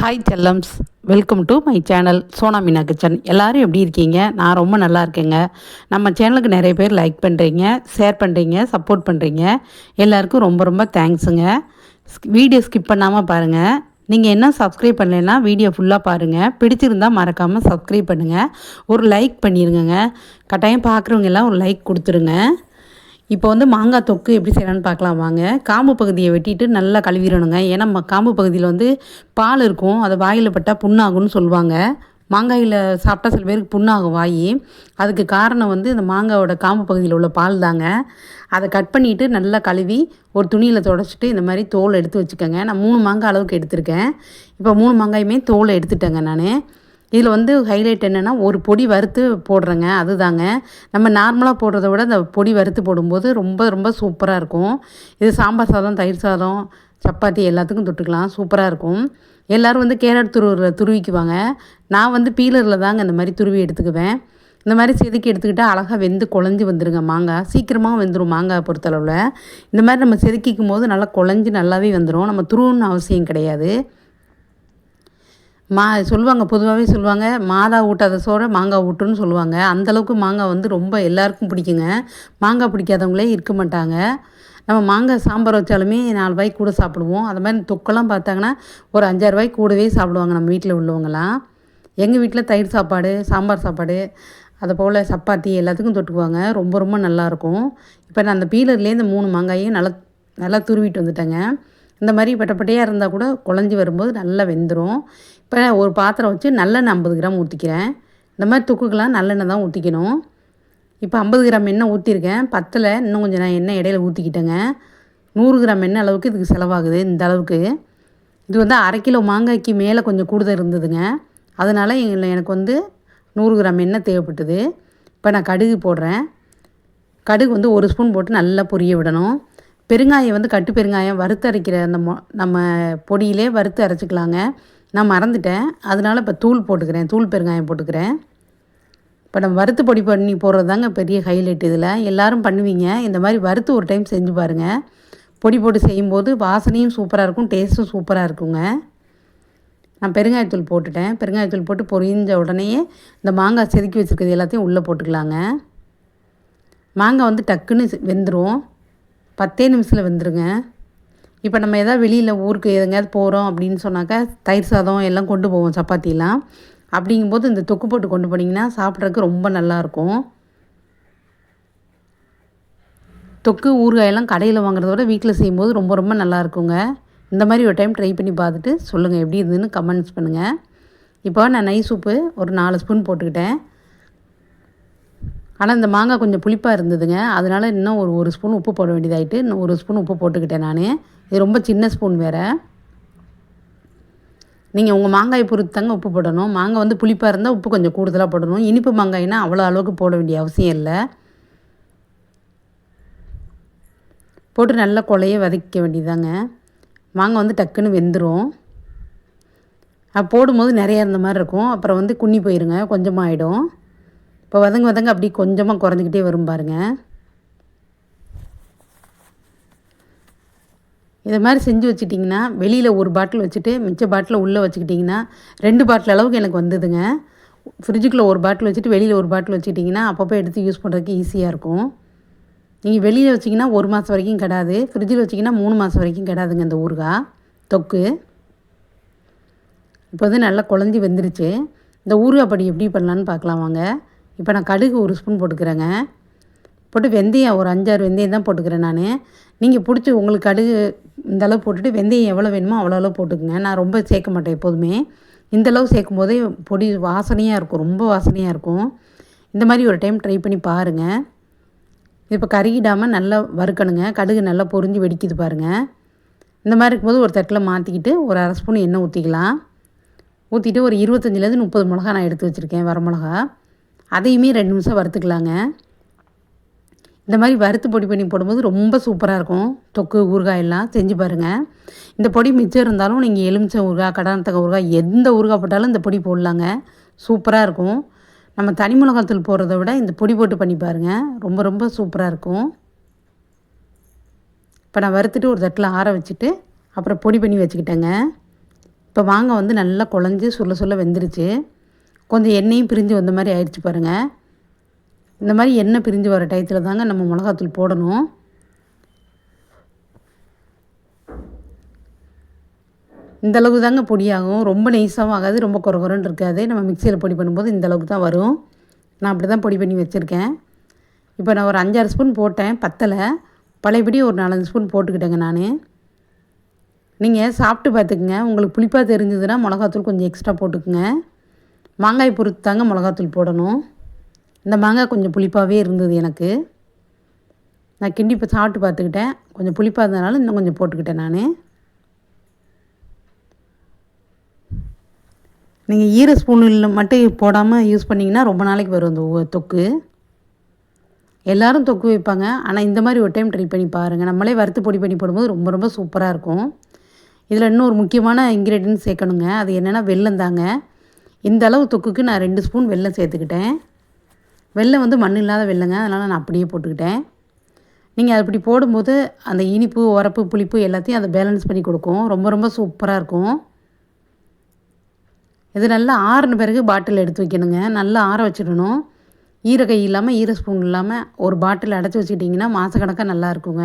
Hi செல்லம்ஸ் welcome to my channel Sona Meena kitchen எல்லோரும் எப்படி இருக்கீங்க? நான் ரொம்ப நல்லா இருக்கேங்க. நம்ம சேனலுக்கு நிறைய பேர் லைக் பண்ணுறீங்க ஷேர் பண்ணுறீங்க சப்போர்ட் பண்ணுறீங்க எல்லாருக்கும் ரொம்ப ரொம்ப தேங்க்ஸுங்க வீடியோ ஸ்கிப் பண்ணாமல் பாருங்கள் நீங்கள் என்ன சப்ஸ்கிரைப் பண்ணலைன்னா வீடியோ ஃபுல்லாக பாருங்கள் பிடிச்சிருந்தால் மறக்காமல் சப்ஸ்கிரைப் பண்ணுங்கள் ஒரு லைக் பண்ணிடுங்க கட்டாயம் பார்க்குறவங்க எல்லாம் ஒரு லைக் கொடுத்துருங்க. இப்போ வந்து மாங்காய் தொக்கு எப்படி செய்யலான்னு பார்க்கலாம் வாங்க. காம்பு பகுதியை வெட்டிட்டு நல்லா கழுவிடணுங்க. ஏன்னா காம்பு பகுதியில் வந்து பால் இருக்கும். அதை வாயில் பட்டால் புண்ணாகும்னு சொல்லுவாங்க. மாங்காயில் சாப்பிட்டா சில பேருக்கு புண்ணாகும் வாய். அதுக்கு காரணம் வந்து இந்த மாங்காயோட காம்பு பகுதியில் உள்ள பால் தாங்க. அதை கட் பண்ணிவிட்டு நல்லா கழுவி ஒரு துணியில் தொடச்சிட்டு இந்த மாதிரி தோல் எடுத்து வச்சுக்கோங்க. நான் மூணு மாங்காய் அளவுக்கு எடுத்திருக்கேன். இப்போ மூணு மாங்காயுமே தோலை எடுத்துட்டேங்க நான். இதில் வந்து ஹைலைட் என்னென்னா ஒரு பொடி வறுத்து போடுறேங்க அதுதாங்க. நம்ம நார்மலாக போடுறத விட அந்த பொடி வறுத்து போடும்போது ரொம்ப ரொம்ப சூப்பராக இருக்கும். இது சாம்பார் சாதம் தயிர் சாதம் சப்பாத்தி எல்லாத்துக்கும் தொட்டுக்கலாம். சூப்பராக இருக்கும். எல்லோரும் வந்து கேரட் துருவில் துருவிக்குவாங்க. நான் வந்து பீலரில் தாங்க இந்த மாதிரி துருவி எடுத்துக்குவேன். இந்த மாதிரி செதுக்கி எடுத்துக்கிட்டால் அழகாக வெந்து குழஞ்சி வந்துடுங்க மாங்காய். சீக்கிரமாக வெந்துடும் மாங்காய் பொறுத்தளவில். இந்த மாதிரி நம்ம செதுக்கிக்கும் போது நல்லா குழஞ்சி நல்லாவே வந்துடும் நம்ம துருவணும்னு அவசியம் கிடையாது. மா சொல்லுவாங்க பொதுவாகவே சொல்லுவாங்க மாதா ஊட்டாத சோறை மாங்காய் ஊட்டுன்னு சொல்லுவாங்க. அந்தளவுக்கு மாங்காய் வந்து ரொம்ப எல்லாருக்கும் பிடிக்குங்க. மாங்காய் பிடிக்காதவங்களே இருக்க மாட்டாங்க. நம்ம மாங்காய் சாம்பார் வச்சாலுமே நாலு ரூபாய்க்கு கூட சாப்பிடுவோம். அது மாதிரி தொக்கெல்லாம் பார்த்தாங்கன்னா ஒரு அஞ்சாறு ரூபாய்க்கு கூடவே சாப்பிடுவாங்க நம்ம வீட்டில் உள்ளவங்கலாம். எங்கள் வீட்டில் தயிர் சாப்பாடு சாம்பார் சாப்பாடு அதை போல் சப்பாத்தி எல்லாத்துக்கும் தொட்டுக்குவாங்க. ரொம்ப ரொம்ப நல்லாயிருக்கும் இப்போ நான் அந்த பீலர்லேருந்து இந்த மூணு மாங்காயையும் நல்லா நல்லா துருவிட்டு வந்துட்டேங்க. இந்த மாதிரி பட்டப்பட்டையாக இருந்தால் கூட குழஞ்சி வரும்போது நல்லா வெந்துடும் இப்போ ஒரு பாத்திரம் வச்சு நல்லெண்ணெய் ஐம்பது கிராம் ஊற்றிக்கிறேன் இந்த மாதிரி துக்குக்கெலாம் நல்லெண்ணெய் தான் ஊற்றிக்கணும் இப்போ ஐம்பது கிராம் எண்ணெய் ஊற்றிருக்கேன் பத்தில் இன்னும் கொஞ்சம் நான் எண்ணெய் இடையில ஊற்றிக்கிட்டேங்க நூறு கிராம் எண்ணெய் அளவுக்கு இதுக்கு செலவாகுது இந்த அளவுக்கு. இது வந்து அரை கிலோ மாங்காய்க்கு மேலே கொஞ்சம் கூடுதல் இருந்ததுங்க. அதனால் எங்களை எனக்கு வந்து நூறு கிராம் எண்ணெய் தேவைப்பட்டது. இப்போ நான் கடுகு போடுறேன். கடுகு வந்து ஒரு ஸ்பூன் போட்டு நல்லா பொரிய விடணும். பெருங்காயம் வந்து கட்டு பெருங்காயம் வறுத்து அரைக்கிற அந்த மொ நம்ம பொடியிலே வறுத்து அரைச்சிக்கலாங்க. நான் மறந்துட்டேன். அதனால இப்போ தூள் போட்டுக்கிறேன். தூள் பெருங்காயம் போட்டுக்கிறேன். இப்போ நம்ம வறுத்து பொடி பண்ணி போடுறது தாங்க பெரிய ஹைலைட் இதில். எல்லோரும் பண்ணுவீங்க. இந்த மாதிரி வறுத்து ஒரு டைம் செஞ்சு பாருங்கள் பொடி போட்டு செய்யும்போது வாசனையும் சூப்பராக இருக்கும். டேஸ்ட்டும் சூப்பராக இருக்குங்க. நான் பெருங்காயத்தூள் போட்டுட்டேன். பெருங்காயத்தூள் போட்டு பொரிஞ்ச உடனேயே இந்த மாங்காய் செதுக்கி வச்சுருக்கிறது எல்லாத்தையும் உள்ளே போட்டுக்கலாங்க. மாங்காய் வந்து டக்குன்னு வெந்துடும் பத்தே நிமிஷத்தில் வந்துடுங்க இப்போ நம்ம எதாவது வெளியில் ஊருக்கு எங்கேயாவது போகிறோம் அப்படின்னு சொன்னாக்கா தயிர் சாதம் எல்லாம் கொண்டு போவோம் சப்பாத்திலாம். அப்படிங்கும்போது இந்த தொக்கு போட்டு கொண்டு போனீங்கன்னா சாப்பிட்றதுக்கு ரொம்ப நல்லாயிருக்கும் தொக்கு ஊறுகாயெல்லாம் கடையில் வாங்குறத விட வீட்டில் செய்யும்போது ரொம்ப ரொம்ப நல்லா இருக்குங்க. இந்த மாதிரி ஒரு டைம் ட்ரை பண்ணி பார்த்துட்டு சொல்லுங்கள் எப்படி இருந்ததுன்னு கமெண்ட்ஸ் பண்ணுங்கள் இப்போ நான் நைஸ் உப்பு ஒரு நாலு ஸ்பூன் போட்டுக்கிட்டேன். ஆனால் இந்த மாங்காய் கொஞ்சம் புளிப்பாக இருந்ததுங்க. அதனால் இன்னும் ஒரு ஒரு ஸ்பூன் உப்பு போட வேண்டியதாயிட்டு இன்னும் ஒரு ஸ்பூன் உப்பு போட்டுக்கிட்டேன் நான். இது ரொம்ப சின்ன ஸ்பூன் வேறு. நீங்கள் உங்கள் மாங்காயை பொறுத்து தாங்க உப்பு போடணும். மாங்காய் வந்து புளிப்பாக இருந்தால் உப்பு கொஞ்சம் கூடுதலாக போடணும். இனிப்பு மாங்காய்னா அவ்வளோ அளவுக்கு போட வேண்டிய அவசியம் இல்லை. போட்டு நல்லா கொலைய வதக்க வேண்டியதாங்க மாங்காய் வந்து டக்குன்னு வெந்துடும் அது போடும்போது நிறையா இருந்த மாதிரி இருக்கும். அப்புறம் வந்து குன்னி போயிருங்க. கொஞ்சமாக ஆகிடும் இப்போ வதங்க வதங்க அப்படி கொஞ்சமாக குறைஞ்சிக்கிட்டே வரும் பாருங்க. இதை மாதிரி செஞ்சு வச்சுட்டிங்கன்னா வெளியில் ஒரு பாட்டில் வச்சுட்டு மிச்ச பாட்டில் உள்ளே வச்சுக்கிட்டிங்கன்னா ரெண்டு பாட்டில் அளவுக்கு எனக்கு வந்ததுங்க. ஃப்ரிட்ஜுக்குள்ளே ஒரு பாட்டில் வச்சுட்டு வெளியில் ஒரு பாட்டில் வச்சுக்கிட்டிங்கன்னா அப்பப்போ எடுத்து யூஸ் பண்ணுறதுக்கு ஈஸியாக இருக்கும். நீங்கள் வெளியில் வச்சிங்கன்னா ஒரு மாதம் வரைக்கும் கிடாது. ஃப்ரிட்ஜில் வச்சிங்கன்னா மூணு மாதம் வரைக்கும் கிடாதுங்க இந்த ஊறுகாய் தொக்கு. இப்போ வந்து நல்லா குழஞ்சி வெந்துருச்சு. இந்த ஊறுகாய் படி எப்படி பண்ணலான்னு பார்க்கலாம் வாங்க. இப்போ நான் கடுகு ஒரு ஸ்பூன் போட்டுக்கிறேங்க. போட்டு வெந்தயம் ஒரு அஞ்சாறு வெந்தயம் தான் போட்டுக்கிறேன் நான். நீங்கள் பிடிச்சி உங்களுக்கு கடுகு இந்த அளவு போட்டுட்டு வெந்தயம் எவ்வளோ வேணுமோ அவ்வளோ அளவு போட்டுக்குங்க. நான் ரொம்ப சேர்க்க மாட்டேன் எப்போதுமே. இந்த அளவு சேர்க்கும் போதே பொடி வாசனையாக இருக்கும் ரொம்ப வாசனையாக இருக்கும். இந்த மாதிரி ஒரு டைம் ட்ரை பண்ணி பாருங்கள் இப்போ கருகிடாமல் நல்லா வறுக்கணுங்க. கடுகு நல்லா பொறிஞ்சு வெடிக்குது பாருங்கள் இந்த மாதிரி இருக்கும்போது ஒரு தட்டில் மாற்றிக்கிட்டு ஒரு அரை ஸ்பூன் எண்ணெய் ஊற்றிக்கலாம் ஊற்றிட்டு ஒரு இருபத்தஞ்சிலேருந்து முப்பது மிளகா நான் எடுத்து வச்சுருக்கேன் வரமிளகா அதையுமே ரெண்டு நிமிஷம் வறுத்துக்கலாங்க. இந்த மாதிரி வறுத்து பொடி பண்ணி போடும்போது ரொம்ப சூப்பராக இருக்கும். தொக்கு ஊறுகாய் எல்லாம் செஞ்சு பாருங்கள் இந்த பொடி மிச்சம் இருந்தாலும் நீங்கள் எலுமிச்சை ஊறுகாய் கடனத்தக்க ஊறுகாய் எந்த ஊறுகாய் போட்டாலும் இந்த பொடி போடலாங்க. சூப்பராக இருக்கும். நம்ம தனி மிளகாத்தூள் போடுறத விட இந்த பொடி போட்டு பண்ணி பாருங்கள் ரொம்ப ரொம்ப சூப்பராக இருக்கும். இப்போ நான் வறுத்துட்டு ஒரு தட்டில் ஆற வச்சுட்டு அப்புறம் பொடி பண்ணி வச்சுக்கிட்டேங்க. இப்போ வாங்க வந்து நல்லா குழஞ்சி சுள்ள சுள்ள வெந்துருச்சு. கொஞ்சம் எண்ணெயும் பிரிஞ்சு வந்த மாதிரி ஆயிடுச்சு பாருங்கள் இந்த மாதிரி எண்ணெய் பிரிஞ்சு வர டயத்தில் தாங்க நம்ம மிளகாத்தூள் போடணும். இந்த அளவுக்கு தாங்க பொடியாகும். ரொம்ப நெய்ஸாகவும் ஆகாது ரொம்ப குறகுறன்னு இருக்காது. நம்ம மிக்சியில் பொடி பண்ணும்போது இந்த அளவுக்கு தான் வரும். நான் அப்படி தான் பொடி பண்ணி வச்சுருக்கேன். இப்போ நான் ஒரு அஞ்சாறு ஸ்பூன் போட்டேன் பத்தலை. பழையபடி ஒரு நாலஞ்சு ஸ்பூன் போட்டுக்கிட்டேங்க நான். நீங்கள் சாப்பிட்டு பார்த்துக்குங்க. உங்களுக்கு புளிப்பாக தெரிஞ்சதுன்னா மிளகாத்தூள் கொஞ்சம் எக்ஸ்ட்ரா போட்டுக்குங்க. மாங்காய் பொறுத்து தாங்க மிளகாத்தூள் போடணும். இந்த மாங்காய் கொஞ்சம் புளிப்பாகவே இருந்தது எனக்கு. நான் கிண்டி இப்போ சாப்பிட்டு பார்த்துக்கிட்டேன். கொஞ்சம் புளிப்பாக இருந்ததுனால இன்னும் கொஞ்சம் போட்டுக்கிட்டேன் நான். நீங்கள் ஈர ஸ்பூனில் மட்டும் போடாமல் யூஸ் பண்ணிங்கன்னா ரொம்ப நாளைக்கு வரும் அந்த தொக்கு. எல்லோரும் தொக்கு வைப்பாங்க. ஆனால் இந்த மாதிரி ஒரு டைம் ட்ரை பண்ணி பாருங்கள் நம்மளே வறுத்து பொடி பண்ணி போடும்போது ரொம்ப ரொம்ப சூப்பராக இருக்கும். இதில் இன்னும் ஒரு முக்கியமான இன்க்ரீடியன்ட் சேர்க்கணுங்க. அது என்னென்னா வெல்லம் தாங்க. இந்த அளவு தொக்குக்கு நான் ரெண்டு ஸ்பூன் வெல்லம் சேர்த்துக்கிட்டேன். வெல்லம் வந்து மண் இல்லாத வெல்லங்க அதனால் நான் அப்படியே போட்டுக்கிட்டேன். நீங்கள் அது அப்படி போடும்போது அந்த இனிப்பு உரப்பு புளிப்பு எல்லாத்தையும் அதை பேலன்ஸ் பண்ணி கொடுக்கும். ரொம்ப ரொம்ப சூப்பராக இருக்கும். இது நல்லா ஆறின பிறகு பாட்டில் எடுத்து வைக்கணுங்க. நல்லா ஆற வச்சிடணும். ஈர கை இல்லாமல் ஈர ஸ்பூன் இல்லாமல் ஒரு பாட்டில் அடைச்சி வச்சுக்கிட்டிங்கன்னா மாதக்கணக்காக நல்லா இருக்குங்க.